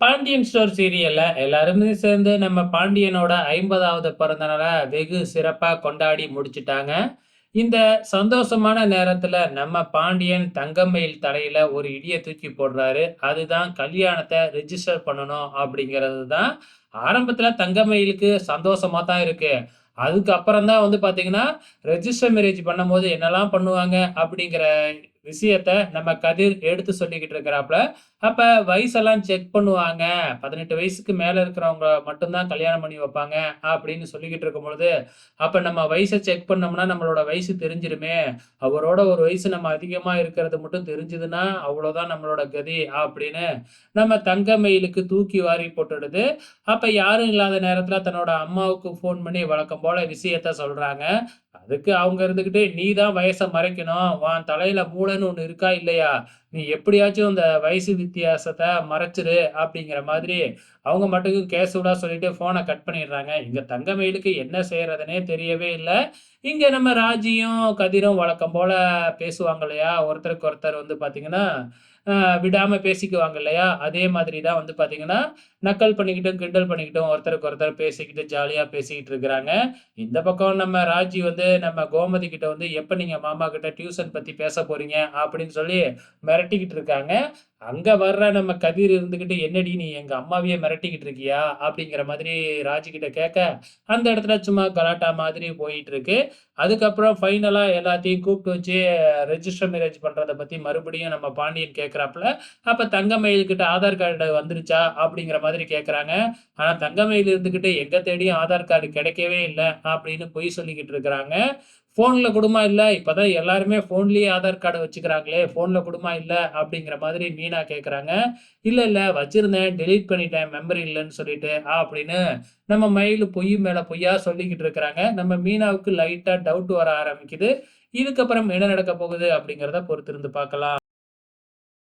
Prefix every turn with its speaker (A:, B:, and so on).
A: Pandian store சீரியல்ல எல்லாருமே சேர்ந்து நம்ம பாண்டியனோட ஐம்பதாவது பிறந்த நாளை வெகு சிறப்பா கொண்டாடி முடிச்சிட்டாங்க. இந்த சந்தோஷமான நேரத்துல நம்ம பாண்டியன் தங்கமயில் தலையில ஒரு இடிய தூக்கி போடுறாரு. அதுதான் கல்யாணத்தை ரிஜிஸ்டர் பண்ணணும் அப்படிங்கிறது தான். ஆரம்பத்துல தங்கமயிலுக்கு சந்தோஷமா தான் இருக்கு. அதுக்கப்புறம் தான் வந்து பார்த்தீங்கன்னா, ரெஜிஸ்டர் மேரேஜ் பண்ணும்போது என்னலாம் பண்ணுவாங்க அப்படிங்கிற விஷயத்த நம்ம கதிர் எடுத்து சொல்லிக்கிட்டு இருக்கிறாப்புல அப்ப வயசெல்லாம் செக் பண்ணுவாங்க. 18 வயசுக்கு மேல இருக்கிறவங்க மட்டும்தான் கல்யாணம் பண்ணி வைப்பாங்க அப்படின்னு சொல்லிக்கிட்டு இருக்கும்பொழுது, அப்ப நம்ம வயச செக் பண்ணோம்னா நம்மளோட வயசு தெரிஞ்சிருமே. அவரோட ஒரு வயசு நம்ம அதிகமா இருக்கிறது மட்டும் தெரிஞ்சதுன்னா, அவ்வளவுதான் நம்மளோட கதி அப்படின்னு நம்ம தங்கமயிலுக்கு தூக்கி வாரி போட்டுடுது. அப்ப யாரும் இல்லாத நேரத்துல தன்னோட அம்மாவுக்கு ஃபோன் பண்ணி வழக்கம் போல விஷயத்த சொல்றாங்க. அதுக்கு அவங்க இருந்துகிட்டு, "நீ தான் வயசை மறைக்கணும். உன் தலையில மூளைன்னு ஒன்று இருக்கா இல்லையா? நீ எப்படியாச்சும் இந்த வயசு வித்தியாசத்தை மறைச்சிரு" அப்படிங்கிற மாதிரி அவங்க பாட்டுக்கு கேஷுவலா சொல்லிட்டு ஃபோனை கட் பண்ணிடுறாங்க. இங்கே தங்கமயிலுக்கு என்ன செய்கிறதுனே தெரியவே இல்லை இங்கே நம்ம ராஜியும், கதிரும் வழக்கம் போல் பேசுவாங்க இல்லையா? ஒருத்தருக்கு ஒருத்தர் வந்து பார்த்தீங்கன்னா, விடாமல் பேசிக்குவாங்க இல்லையா? அதே மாதிரி தான் வந்து பார்த்தீங்கன்னா, நக்கல் பண்ணிக்கிட்டும், கிண்டல் பண்ணிக்கிட்டும் ஒருத்தருக்கு ஒருத்தர் பேசிக்கிட்டு ஜாலியாக பேசிக்கிட்டு இருக்கிறாங்க. இந்த பக்கம் நம்ம ராஜி வந்து நம்ம கோமதி கிட்ட வந்து, எப்போ நீங்கள் மாமா கிட்ட டியூஷன் பற்றி பேச போகிறீங்க அப்படின்னு சொல்லி மிரட்டிக்கிட்டு இருக்காங்க. அங்க வர்ற நம்ம கதிர் இருந்துக்கிட்டு "என்னடி நீ எங்க அம்மாவையே மிரட்டிக்கிட்டு இருக்கியா?" அப்படிங்கிற மாதிரி ராஜி கேட்க, அந்த இடத்துல சும்மா கலாட்டா மாதிரி போயிட்டு இருக்கு. அதுக்கப்புறம் ஃபைனலா எல்லாத்தையும் கூப்பிட்டு வச்சு ரெஜிஸ்டர் மேரேஜ் பண்ணுறதை பத்தி மறுபடியும் நம்ம பாண்டியன் கேட்குறாப்புல அப்ப தங்கமயில்கிட்ட ஆதார் கார்டு வந்துருச்சா? அப்படிங்கிற மாதிரி கேட்குறாங்க ஆனால் தங்கமயில் இருந்துக்கிட்டு "எங்க தேடியும் ஆதார் கார்டு கிடைக்கவே இல்லை அப்படின்னு பொய் சொல்லிக்கிட்டு இருக்கிறாங்க. "ஃபோன்ல இல்லை இப்போ தான் எல்லாருமே ஃபோன்லயே ஆதார் கார்டை வச்சுக்கிறாங்களே! ஃபோனில் கூடமா இல்லை அப்படிங்கிற மாதிரி மீன் கேட்கறாங்க. "இல்ல, இல்ல வச்சிருந்தேன். டெலீட் பண்ணிட்டேன். மெமரி இல்லன்னு சொல்லிட்டு" ஆ அப்படின்னு நம்ம மயில் பொய் மேல பொய்யா சொல்லிக்கிட்டு இருக்கிறாங்க. நம்ம மீனாவுக்கு லைட்டா டவுட் வர ஆரம்பிக்குது. இதுக்கப்புறம் என்ன நடக்க போகுது அப்படிங்கிறத பொறுத்திருந்து பார்க்கலாம்.